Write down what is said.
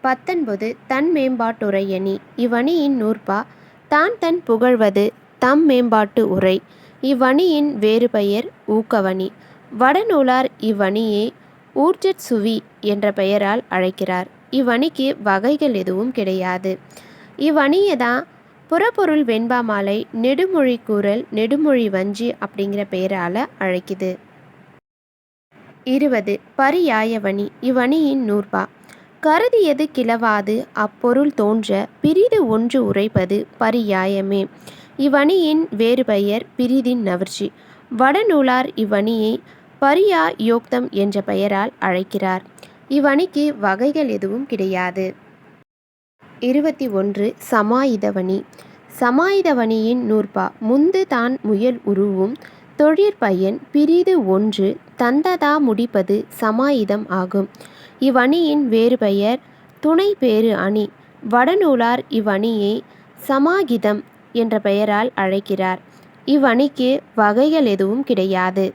பத்தொன்பது தன் மேம்பாட்டுரையணி இவ்வணியின் நூற்பா தான் தன் புகழ்வது தம் மேம்பாட்டு உரை. இவ்வணியின் வேறு பெயர் ஊக்கவணி. வடநூலார் இவ்வணியை ஊர்ஜட் சுவி என்ற பெயரால் அழைக்கிறார். இவ்வணிக்கு வகைகள் எதுவும் கிடையாது. இவ்வணியை தான் புறப்பொருள் வெண்பா மாலை நெடுமொழி கூறல் நெடுமொழி வஞ்சி அப்படிங்கிற பெயரால் அழைக்குது. இருபது பரியாயவணி இவ்வணியின் நூற்பா. கருதியது கிளவாது அப்பொருள் தோன்ற பிரிது ஒன்று உரைப்பது பரியாயமே. இவ்வணியின் வேறு பெயர் பிரிதின் நவர்ச்சி வடநூலார் இவ்வணியை பரியா யோக்தம் என்ற பெயரால் அழைக்கிறார். இவ்வணிக்கு வகைகள் எதுவும் கிடையாது. இருபத்தி ஒன்று சமாயுதவணி. சமாயுதவணியின் நூற்பா. முந்து தான் முயல் உருவும் தொழிற்பயன் பிரிது ஒன்று தந்ததா முடிப்பது சமாயுதம் ஆகும். இவ்வணியின் வேறு பெயர் துணை பேறு அணி. வடநூலார் இவ்வணியை சமாகிதம் என்ற பெயரால் அழைக்கிறார். இவ்வணிக்கு வகைகள் எதுவும் கிடையாது.